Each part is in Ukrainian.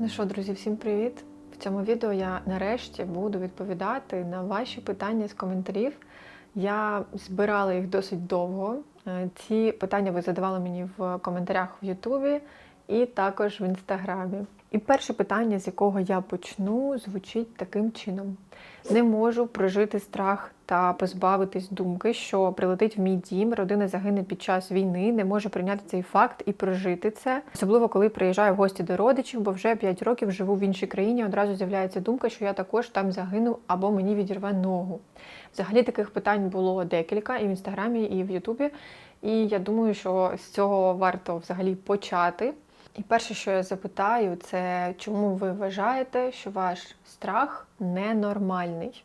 Ну що, друзі, всім привіт! В цьому відео я нарешті буду відповідати на ваші питання з коментарів. Я збирала їх досить довго. Е, Ці питання ви задавали мені в коментарях в Ютубі і також в інстаграмі. І перше питання, з якого я почну, звучить таким чином: не можу прожити страх та позбавитись думки, що прилетить в мій дім, родина загине під час війни, не можу прийняти цей факт і прожити це. Особливо коли приїжджаю в гості до родичів, бо вже 5 років живу в іншій країні. Одразу з'являється думка, що я також там загину або мені відірве ногу. Взагалі таких питань було декілька і в інстаграмі, і в Ютубі. І я думаю, що з цього варто взагалі почати. І перше, що я запитаю, це чому ви вважаєте, що ваш страх ненормальний?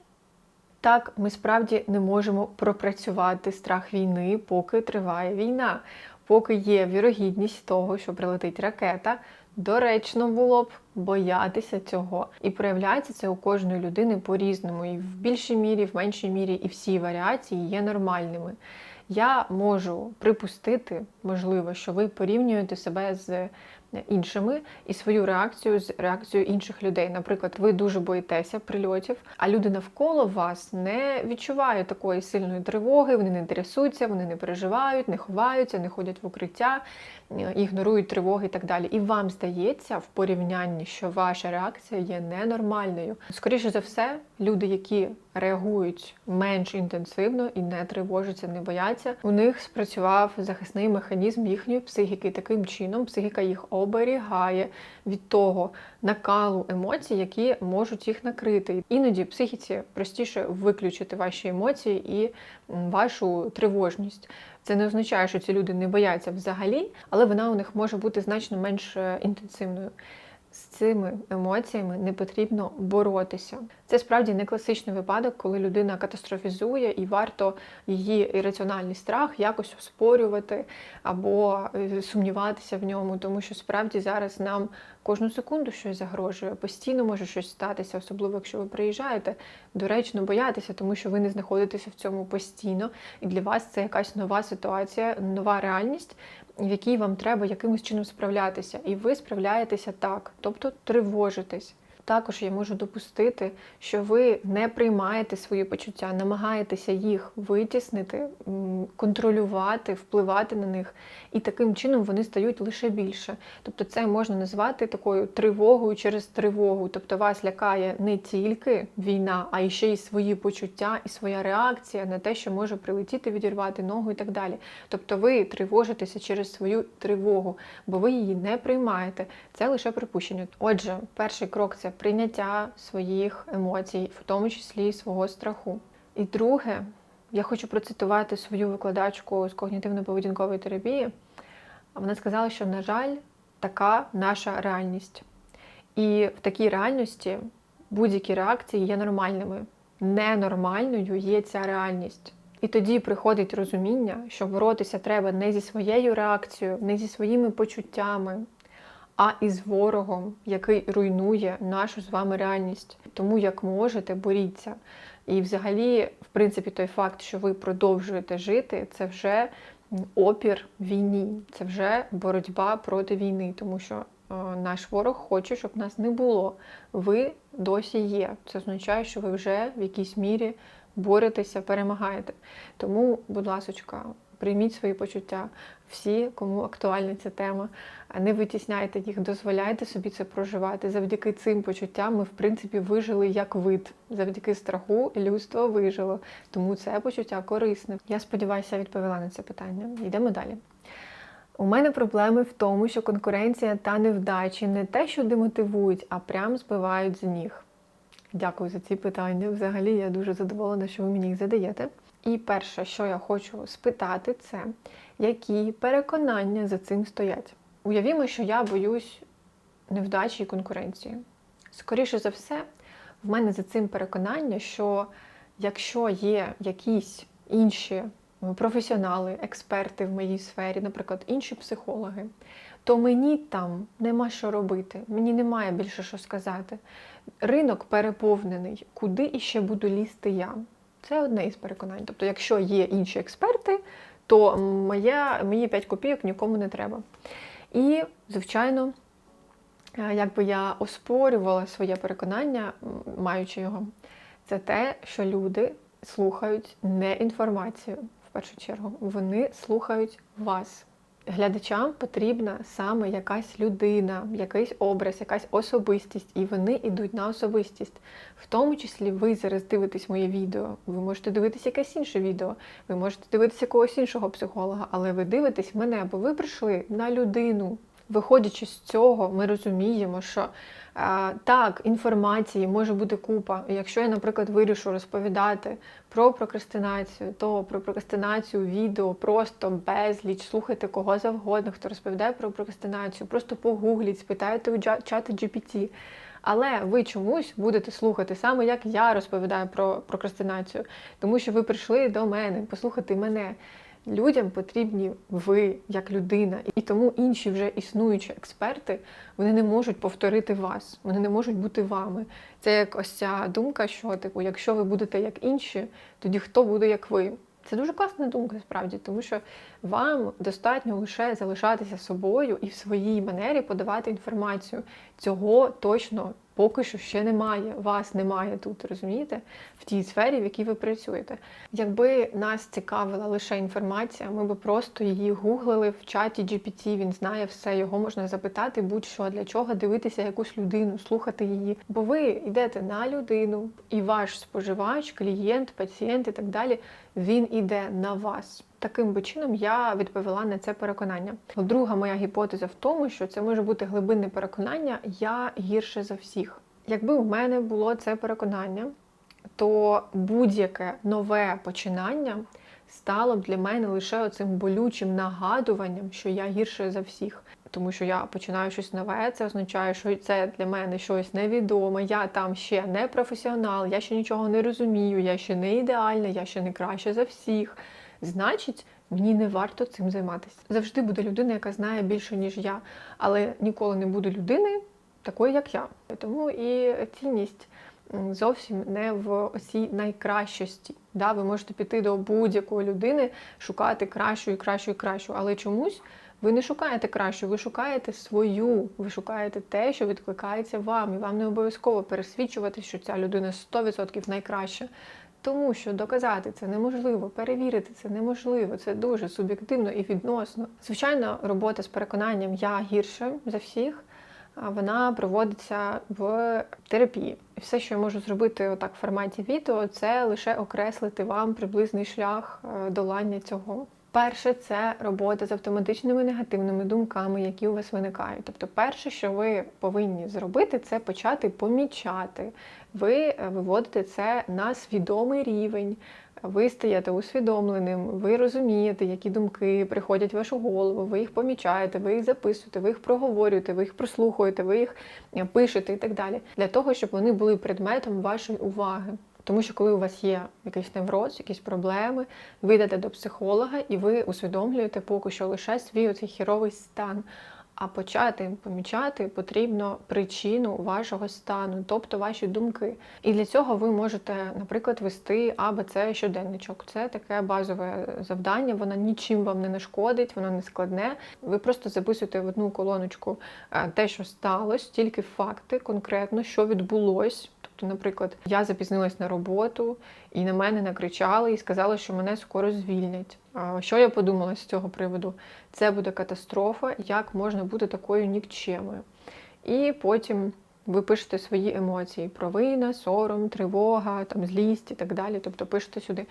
Так, ми справді не можемо пропрацювати страх війни, поки триває війна, поки є вірогідність того, що прилетить ракета. Доречно було б боятися цього. І проявляється це у кожної людини по-різному. І в більшій мірі, в меншій мірі, і всі варіації є нормальними. Я можу припустити, можливо, що ви порівнюєте себе з іншими і свою реакцію з реакцією інших людей. Наприклад, ви дуже боїтеся прильотів, а люди навколо вас не відчувають такої сильної тривоги, вони не трясуться, вони не переживають, не ховаються, не ходять в укриття, е, ігнорують тривоги і так далі. І вам здається в порівнянні, що ваша реакція є ненормальною. Скоріше за все, люди, які реагують менш інтенсивно і не тривожаться, не бояться, у них спрацював захисний механізм їхньої психіки. Таким чином, психіка їх оберігає від того накалу емоцій, які можуть їх накрити. Іноді психіці простіше виключити ваші емоції і вашу тривожність. Це не означає, що ці люди не бояться взагалі, але вона у них може бути значно менш е, інтенсивною. З цими емоціями не потрібно боротися. Це справді не класичний випадок, коли людина катастрофізує і варто її ірраціональний страх якось оспорювати або е, сумніватися в ньому, тому що справді зараз нам кожну секунду щось загрожує, постійно може щось статися, особливо якщо ви приїжджаєте. Доречно боятися, тому що ви не знаходитеся в цьому постійно, і для вас це якась нова ситуація, нова реальність, в якій вам треба якимось чином справлятися. І ви справляєтеся так, тобто тривожитесь. Також я можу допустити, що ви не приймаєте свої почуття, намагаєтеся їх витіснити, контролювати, впливати на них, і таким чином вони стають лише більше. Тобто, це можна назвати такою тривогою через тривогу. Тобто вас лякає не тільки війна, а й ще й свої почуття і своя реакція на те, що може прилетіти, відірвати ногу і так далі. Тобто, ви тривожитеся через свою тривогу, бо ви її не приймаєте. Це лише припущення. Отже, перший крок це прийняття своїх емоцій, в тому числі свого страху. І друге, я хочу процитувати свою викладачку з когнітивно-поведінкової терапії. Вона сказала, що, на жаль, така наша реальність. І в такій реальності будь-які реакції є нормальними. Ненормальною є ця реальність. І тоді приходить розуміння, що боротися треба не зі своєю реакцією, не зі своїми почуттями, а із ворогом, який руйнує нашу з вами реальність. Тому як можете, боріться. І взагалі, в принципі, той факт, що ви продовжуєте жити, це вже опір війні, це вже боротьба проти війни, тому що е, наш ворог хоче, щоб нас не було. Ви досі є. Це означає, що ви вже в якійсь мірі боретеся, перемагаєте. Тому, будь ласочка, прийміть свої почуття. Всі, кому актуальна ця тема, не витісняйте їх, дозволяйте собі це проживати. Завдяки цим почуттям ми, в принципі, вижили як вид. Завдяки страху людство вижило. Тому це почуття корисне. Я сподіваюся, відповіла на це питання. Йдемо далі. У мене проблеми в тому, що конкуренція та невдачі не те, що демотивують, а прям збивають з ніг. Дякую за ці питання. Взагалі, я дуже задоволена, що ви мені їх задаєте. І перше, що я хочу спитати, це які переконання за цим стоять. Уявімо, що я боюсь невдачі і конкуренції. Скоріше за все, в мене за цим переконання, що якщо є якісь інші професіонали, експерти в моїй сфері, наприклад, інші психологи, то мені там нема що робити, мені немає більше що сказати. Ринок переповнений, куди іще буду лізти я. Це одне із переконань. Тобто, якщо є інші експерти, то моя, мої 5 копійок нікому не треба. І, звичайно, е, якби я оспорювала своє переконання, маючи його, це те, що люди слухають не інформацію в першу чергу, вони слухають вас. Глядачам потрібна саме якась людина, якийсь образ, якась особистість, і вони йдуть на особистість. В тому числі ви зараз дивитесь моє відео. Ви можете дивитися якесь інше відео, ви можете дивитися когось іншого психолога, але ви дивитесь мене, бо ви прийшли на людину. Виходячи з цього, ми розуміємо, що а, так, інформації може бути купа. Якщо я, наприклад, вирішу розповідати про прокрастинацію, то про прокрастинацію відео просто безліч, слухайте кого завгодно, хто розповідає про прокрастинацію, просто погугліть, спитайте у чата GPT. Але ви чомусь будете слухати саме як я розповідаю про прокрастинацію, тому що ви прийшли до мене, послухати мене. Людям потрібні ви як людина, і тому інші вже існуючі експерти вони не можуть повторити вас, вони не можуть бути вами. Це як ось ця думка, що типу, якщо ви будете як інші, тоді хто буде як ви? Це дуже класна думка, справді, тому що вам достатньо лише залишатися собою і в своїй манері подавати інформацію. Цього точно поки що ще немає. Вас немає тут, розумієте, в тій сфері, в якій ви працюєте. Якби нас цікавила лише інформація, ми би просто її гуглили в чаті GPT, він знає все, його можна запитати, будь-що для чого дивитися якусь людину, слухати її. Бо ви йдете на людину, і ваш споживач, клієнт, пацієнт і так далі, він іде на вас. Таким би чином я відповіла на це переконання. Друга моя гіпотеза в тому, що це може бути глибинне переконання я гірше за всіх. Якби в мене було це переконання, то будь-яке нове починання стало б для мене лише оцим болючим нагадуванням, що я гірше за всіх. Тому що я починаю щось нове, це означає, що це для мене щось невідоме. Я там ще не професіонал, я ще нічого не розумію, я ще не ідеальна, я ще не краще за всіх. Значить, мені не варто цим займатися. Завжди буде людина, яка знає більше, ніж я, але ніколи не буде людини такої, як я. Тому і цінність зовсім не в оцій найкращості. Да, ви можете піти до будь-якої людини, шукати кращу і кращу і кращу, але чомусь ви не шукаєте кращу, ви шукаєте свою, ви шукаєте те, що відкликається вам, і вам не обов'язково пересвідчувати, що ця людина 100% найкраща. Тому що доказати це неможливо, перевірити це неможливо, це дуже суб'єктивно і відносно. Звичайно, робота з переконанням я гірше за всіх. Вона проводиться в терапії. І все, що я можу зробити отак в форматі відео, це лише окреслити вам приблизний шлях е, долання цього. Перше, це робота з автоматичними негативними думками, які у вас виникають. Тобто, перше, що ви повинні зробити, це почати помічати. Ви е, виводите це на свідомий рівень. Ви стаєте усвідомленим, ви розумієте, які думки приходять в вашу голову, ви їх помічаєте, ви їх записуєте, ви їх проговорюєте, ви їх прослухуєте, ви їх е, пишете і так далі. Для того, щоб вони були предметом вашої уваги. Тому що коли у вас є якийсь невроз, якісь проблеми, ви йдете до психолога і ви усвідомлюєте поки що лише свій оцей хіровий стан. А почати помічати потрібно причину вашого стану, тобто ваші думки. І для цього ви можете, наприклад, вести АБЦ щоденничок. Це таке базове завдання, воно нічим вам не нашкодить, воно не складне. Ви просто записуєте в одну колоночку е, те, що сталося, тільки факти конкретно, що відбулось. Тобто, наприклад, я запізнилась на роботу, і на мене накричали і сказали, що мене скоро звільнять. Що я подумала з цього приводу? Це буде катастрофа, як можна бути такою нікчемою. І потім ви пишете свої емоції: провина, сором, тривога, там, злість і так далі. Тобто пишете сюди.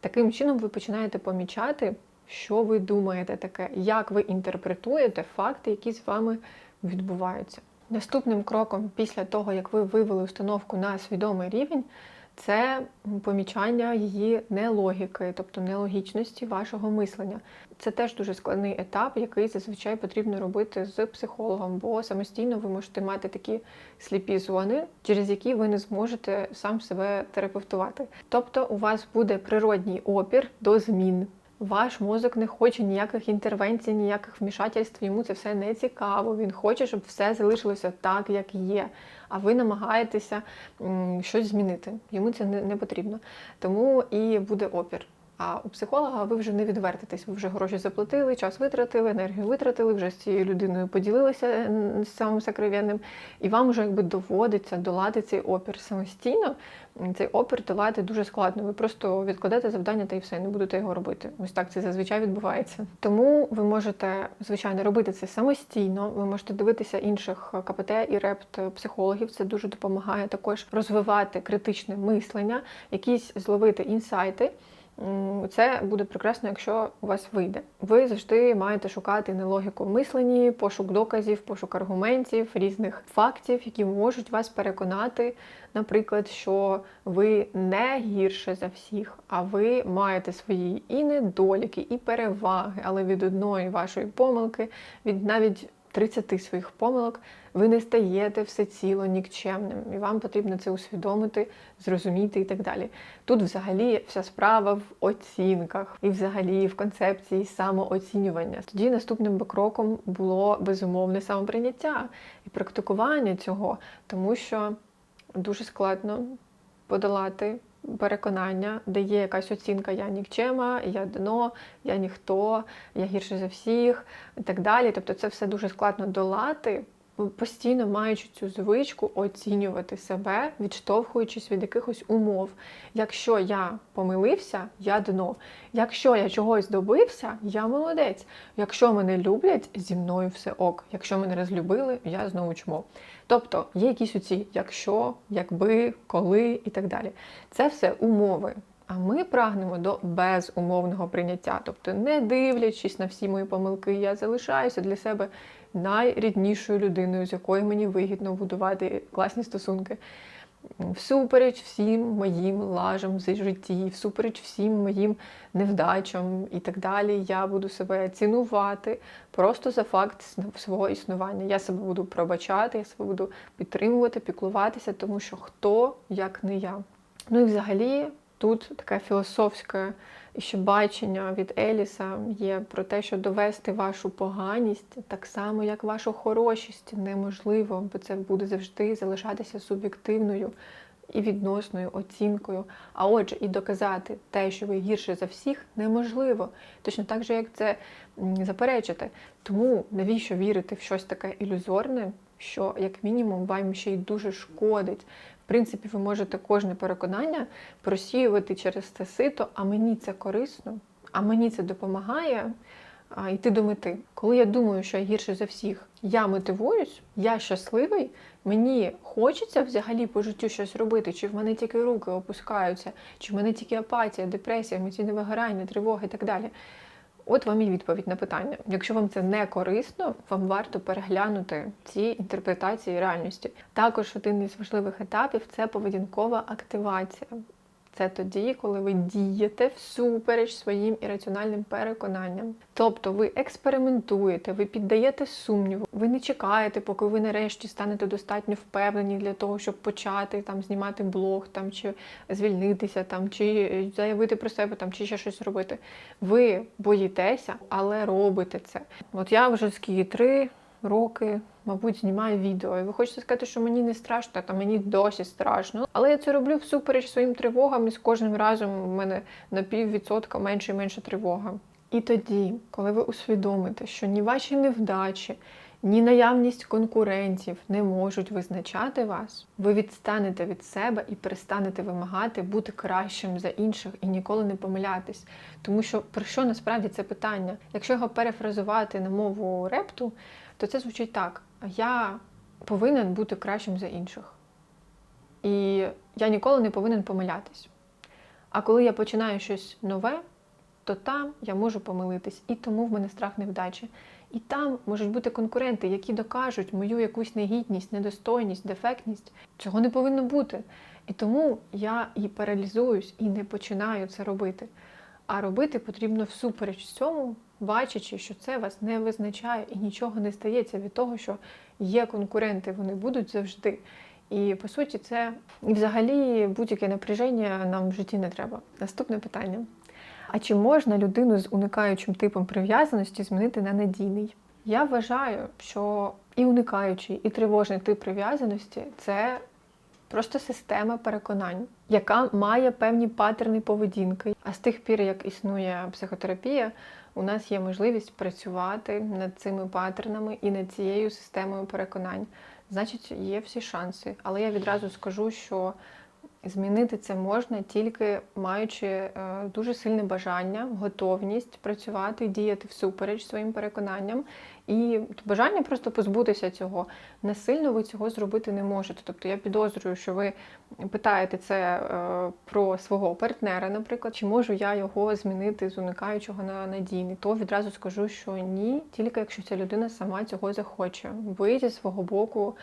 Таким чином ви починаєте помічати, що ви думаєте таке, як ви інтерпретуєте факти, які з вами відбуваються. Наступним кроком після того, як ви вивели установку на свідомий рівень, це помічання її нелогіки, тобто нелогічності вашого мислення. Це теж дуже складний етап, який зазвичай потрібно робити з психологом, бо самостійно ви можете мати такі сліпі зони, через які ви не зможете сам себе терапевтувати. Тобто у вас буде природній опір до змін. Ваш мозок не хоче ніяких інтервенцій, ніяких вмішательств, йому це все не цікаво. Він хоче, щоб все залишилося так, як є. А ви намагаєтеся щось змінити. Йому це не потрібно. Тому і буде опір. А у психолога ви вже не відвертитесь, ви вже гроші заплатили, час витратили, енергію витратили, вже з цією людиною поділилися з самим сокровенним, і вам вже якби доводиться долати цей опір самостійно. Цей опір долати дуже складно. Ви просто відкладете завдання та і все, не будете його робити. Ось так це зазвичай відбувається. Тому ви можете, звичайно, робити це самостійно. Ви можете дивитися інших КПТ і репт психологів. Це дуже допомагає також розвивати критичне мислення, якісь зловити інсайти. Це буде прекрасно, якщо у вас вийде. Ви завжди маєте шукати не логіку в мисленні, пошук доказів, пошук аргументів, різних фактів, які можуть вас переконати, наприклад, що ви не гірше за всіх, а ви маєте свої і недоліки, і переваги, але від одної вашої помилки, від навіть 30 своїх помилок, ви не стаєте всеціло нікчемним, і вам потрібно це усвідомити, зрозуміти і так далі. Тут взагалі вся справа в оцінках і взагалі в концепції самооцінювання. Тоді наступним би кроком було безумовне самоприйняття і практикування цього, тому що дуже складно подолати переконання, де є якась оцінка я нікчема, я дно, я ніхто, я гірше за всіх і так далі. Тобто це все дуже складно долати, постійно маючи цю звичку оцінювати себе, відштовхуючись від якихось умов. Якщо я помилився, я дно. Якщо я чогось добився, я молодець. Якщо мене люблять, зі мною все ок. Якщо мене розлюбили, я знову чмо. Тобто є якісь оці якщо, якби, коли і так далі. Це все умови. А ми прагнемо до безумовного прийняття, тобто, не дивлячись на всі мої помилки, я залишаюся для себе найріднішою людиною, з якою мені вигідно будувати класні стосунки. Всупереч всім моїм лажам в житті, всупереч всім моїм невдачам і так далі, я буду себе цінувати просто за факт свого існування. Я себе буду пробачати, я себе буду підтримувати, піклуватися, тому що хто як не я. Ну і взагалі тут таке ще бачення від Еліса є про те, що довести вашу поганість так само, як вашу хорошість, неможливо, бо це буде завжди залишатися суб'єктивною і відносною оцінкою. А отже, і доказати те, що ви гірше за всіх, неможливо. Точно так же, як це заперечити. Тому навіщо вірити в щось таке ілюзорне, що, як мінімум, вам ще й дуже шкодить. В принципі, ви можете кожне переконання просіювати через це сито, а мені це корисно, а мені це допомагає а, йти до мети. Коли я думаю, що я гірше за всіх, я мотивуюсь, я щасливий, мені хочеться взагалі по життю щось робити, чи в мене тільки руки опускаються, чи в мене тільки апатія, депресія, емоційне вигорання, тривога і так далі. От вам і відповідь на питання. Якщо вам це не корисно, вам варто переглянути ці інтерпретації реальності. Також один із важливих етапів це поведінкова активація. Це тоді, коли ви дієте всупереч своїм ірраціональним переконанням. Тобто ви експериментуєте, ви піддаєте сумніву, ви не чекаєте, поки ви нарешті станете достатньо впевнені для того, щоб почати там знімати блог, там чи звільнитися, там чи заявити про себе, там чи ще щось робити. Ви боїтеся, але робите це. От я вже скільки три роки. Мабуть, знімаю відео, і ви хочете сказати, що мені не страшно, та мені досі страшно. Але я це роблю всупереч своїм тривогам, і з кожним разом у мене на піввідсотка менше і менше тривога. І тоді, коли ви усвідомите, що ні ваші невдачі, ні наявність конкурентів не можуть визначати вас, ви відстанете від себе і перестанете вимагати бути кращим за інших і ніколи не помилятись. Тому що про що насправді це питання? Якщо його перефразувати на мову репту, то це звучить так: я повинен бути кращим за інших. І я ніколи не повинен помилятись. А коли я починаю щось нове, то там я можу помилитись, і тому в мене страх невдачі. І там можуть бути конкуренти, які докажуть мою якусь негідність, недостойність, дефектність. Цього не повинно бути. І тому я і паралізуюсь і не починаю це робити. А робити потрібно всупереч цьому, бачачи, що це вас не визначає і нічого не стається від того, що є конкуренти, вони будуть завжди. І по суті, це і взагалі будь-яке напряження нам в житті не треба. Наступне питання. А чи можна людину з уникаючим типом прив'язаності змінити на надійний? Я вважаю, що і уникаючий, і тривожний тип прив'язаності це просто система переконань, яка має певні паттерни поведінки. А з тих пір, як існує психотерапія, у нас є можливість працювати над цими паттернами і над цією системою переконань. Значить, є всі шанси. Але я відразу скажу, що змінити це можна тільки маючи е, дуже сильне бажання, готовність працювати, діяти всупереч своїм переконанням і бажання просто позбутися цього. Насильно ви цього зробити не можете. Тобто я підозрюю, що ви питаєте це е, про свого партнера, наприклад, чи можу я його змінити з уникаючого на надійний, то відразу скажу, що ні, тільки якщо ця людина сама цього захоче. Ви зі свого боку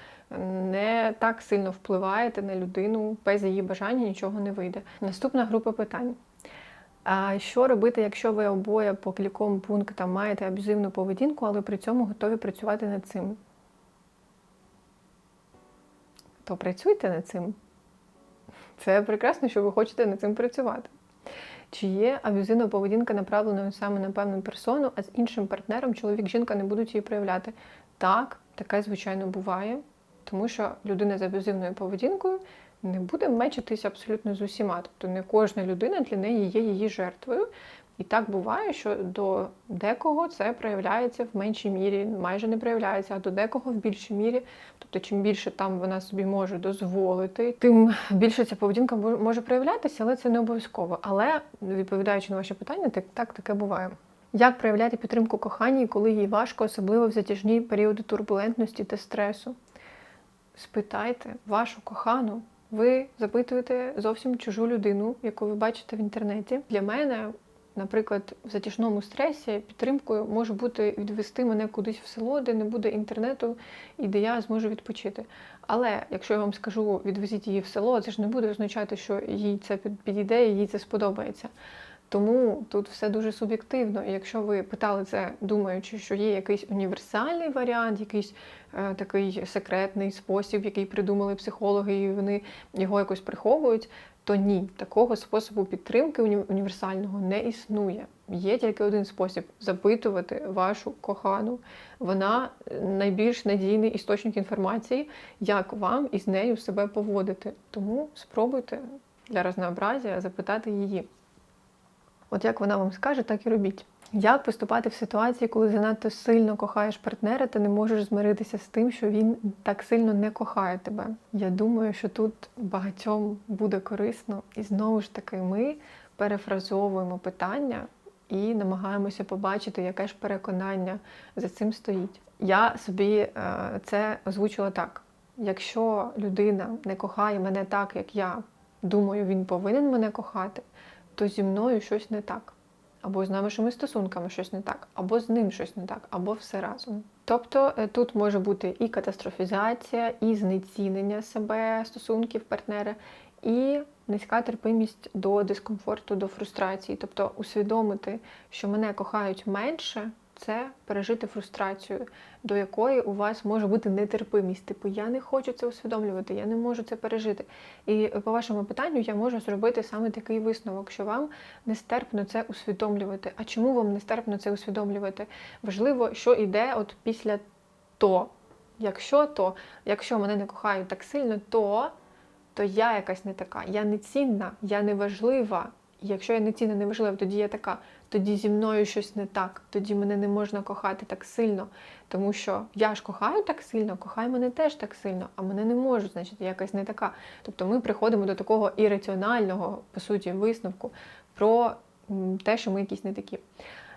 не так сильно впливаєте на людину, без її бажання нічого не вийде. Наступна група питань. А що робити, якщо ви обоє по кільком пунктам маєте аб'юзивну поведінку, але при цьому готові працювати над цим? То працюйте над цим. Це прекрасно, що ви хочете над цим працювати. Чи є аб'юзивна поведінка направленою саме на певну персону, а з іншим партнером чоловік-жінка не будуть її проявляти? Так, таке, звичайно, буває, тому що людина з аб'юзивною поведінкою не буде мечитися абсолютно з усіма. Тобто не кожна людина для неї є її жертвою. І так буває, що до декого це проявляється в меншій мірі, майже не проявляється, а до декого в більшій мірі. Тобто, чим більше там вона собі може дозволити, тим більше ця поведінка може проявлятися, але це не обов'язково. Але відповідаючи на ваше питання, так, так таке буває. Як проявляти підтримку коханій, коли їй важко, особливо в затяжні періоди турбулентності та стресу? Спитайте вашу кохану. Ви запитуєте зовсім чужу людину, яку ви бачите в інтернеті. Для мене, наприклад, в затяжному стресі підтримкою може бути відвести мене кудись в село, де не буде інтернету і де я зможу відпочити. Але якщо я вам скажу, відвезіть її в село, це ж не буде означати, що їй це підійде і їй це сподобається. Тому тут все дуже суб'єктивно. І якщо ви питали це, думаючи, що є якийсь універсальний варіант, якийсь е, такий секретний спосіб, який придумали психологи, і вони його якось приховують, то ні, такого способу підтримки універсального не існує. Є тільки один спосіб запитувати вашу кохану. Вона найбільш надійний істочник інформації, як вам із нею себе поводити. Тому спробуйте для разнообразія запитати її. От як вона вам скаже, так і робіть. Як поступати в ситуації, коли занадто сильно кохаєш партнера, та не можеш змиритися з тим, що він так сильно не кохає тебе? Я думаю, що тут багатьом буде корисно, і знову ж таки, ми перефразовуємо питання і намагаємося побачити, яке ж переконання за цим стоїть. Я собі е, це озвучила так: якщо людина не кохає мене так, як я думаю, він повинен мене кохати то зі мною щось не так. Або з нашими стосунками щось не так, або з ним щось не так, або все разом. Тобто е, тут може бути і катастрофізація, і знецінення себе, стосунків партнера, і низька терпимість до дискомфорту, до фрустрації. Тобто усвідомити, що мене кохають менше, це пережити фрустрацію, до якої у вас може бути нетерпимість. Типу, я не хочу це усвідомлювати, я не можу це пережити. І по вашому питанню я можу зробити саме такий висновок, що вам нестерпно це усвідомлювати. А чому вам нестерпно це усвідомлювати? Важливо, що йде от після то. Якщо то, якщо мене не кохають так сильно, то то я якась не така, я не цінна, я не важлива. Якщо я не цінна, не важлива, тоді я така тоді зі мною щось не так, тоді мене не можна кохати так сильно, тому що я ж кохаю так сильно, кохай мене теж так сильно, а мене не можуть, значить, я якась не така. Тобто ми приходимо до такого ірраціонального, по суті, висновку про те, що ми якісь не такі.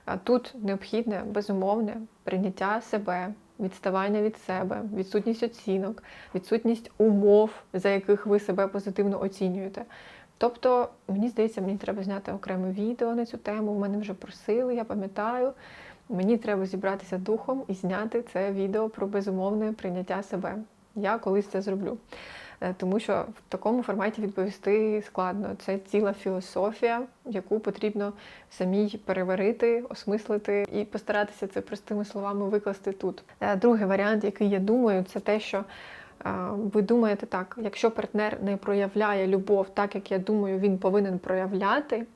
А тут необхідне безумовне прийняття себе. Відставання від себе, відсутність оцінок, відсутність умов, за яких ви себе позитивно оцінюєте. Тобто, мені здається, мені треба зняти окреме відео на цю тему. В мене вже просили, я пам'ятаю. Мені треба зібратися духом і зняти це відео про безумовне прийняття себе. Я колись це зроблю. Е, тому що в такому форматі відповісти складно. Це ціла філософія, яку потрібно самій переварити, осмислити і постаратися це простими словами викласти тут. Е, другий варіант, який я думаю, це те, що ви думаєте так, якщо партнер не проявляє любов так, як я думаю, він повинен проявляти,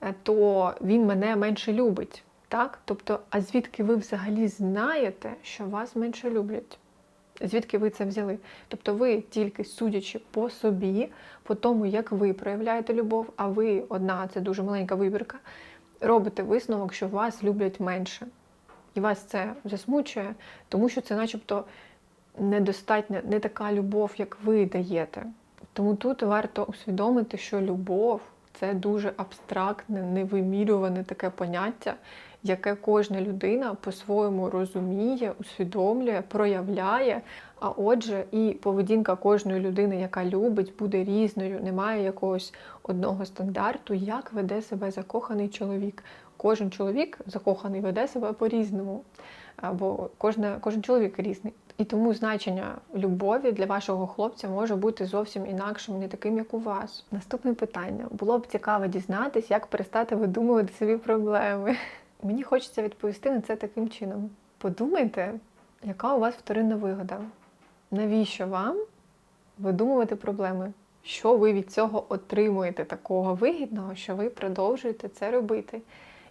е, то він мене менше любить. Так? Тобто, а звідки ви взагалі знаєте, що вас менше люблять? Звідки ви це взяли? Тобто ви тільки судячи по собі, по тому, як ви проявляєте любов, а ви одна, це дуже маленька вибірка, робите висновок, що вас люблять менше. І вас це засмучує, тому що це начебто недостатня, не така любов, як ви даєте. Тому тут варто усвідомити, що любов це дуже абстрактне, невимірюване таке поняття, яке кожна людина по-своєму розуміє, усвідомлює, проявляє. А отже, і поведінка кожної людини, яка любить, буде різною. Немає якогось одного стандарту, як веде себе закоханий чоловік. Кожен чоловік закоханий веде себе по-різному, або кожна, кожен чоловік різний. І тому значення любові для вашого хлопця може бути зовсім інакшим, не таким, як у вас. Наступне питання: було б цікаво дізнатись, як перестати видумувати собі проблеми. Мені хочеться відповісти на це таким чином. Подумайте, яка у вас вторинна вигода? Навіщо вам видумувати проблеми? Що ви від цього отримуєте такого вигідного, що ви продовжуєте це робити?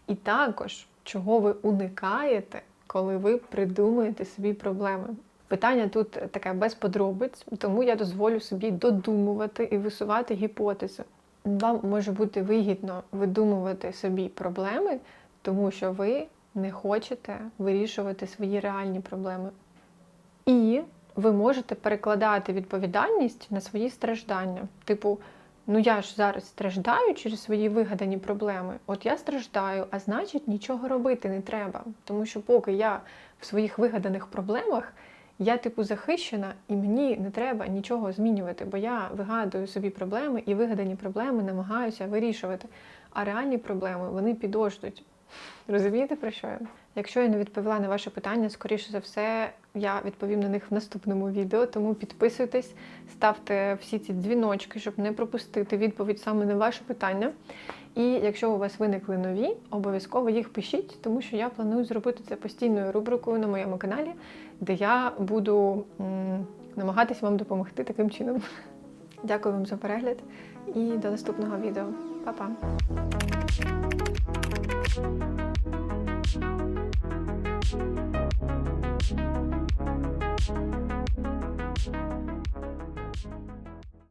І також, чого ви уникаєте, коли ви придумуєте собі проблеми? Питання тут таке без подробиць, тому я дозволю собі додумувати і висувати гіпотези. Вам може бути вигідно видумувати собі проблеми, тому що ви не хочете вирішувати свої реальні проблеми. І ви можете перекладати відповідальність на свої страждання. Типу, ну я ж зараз страждаю через свої вигадані проблеми. От я страждаю, а значить нічого робити не треба. Тому що поки я в своїх вигаданих проблемах, я типу захищена, і мені не треба нічого змінювати, бо я вигадую собі проблеми і вигадані проблеми намагаюся вирішувати. А реальні проблеми вони підождуть. Розумієте про що я? Якщо я не відповіла на ваше питання, скоріше за все, я відповім на них в наступному відео. Тому підписуйтесь, ставте всі ці дзвіночки, щоб не пропустити відповідь саме на ваше питання. І якщо у вас виникли нові, обов'язково їх пишіть, тому що я планую зробити це постійною рубрикою на моєму каналі, де я буду намагатись вам допомогти таким чином. Дякую вам за перегляд і до наступного відео. Па-па!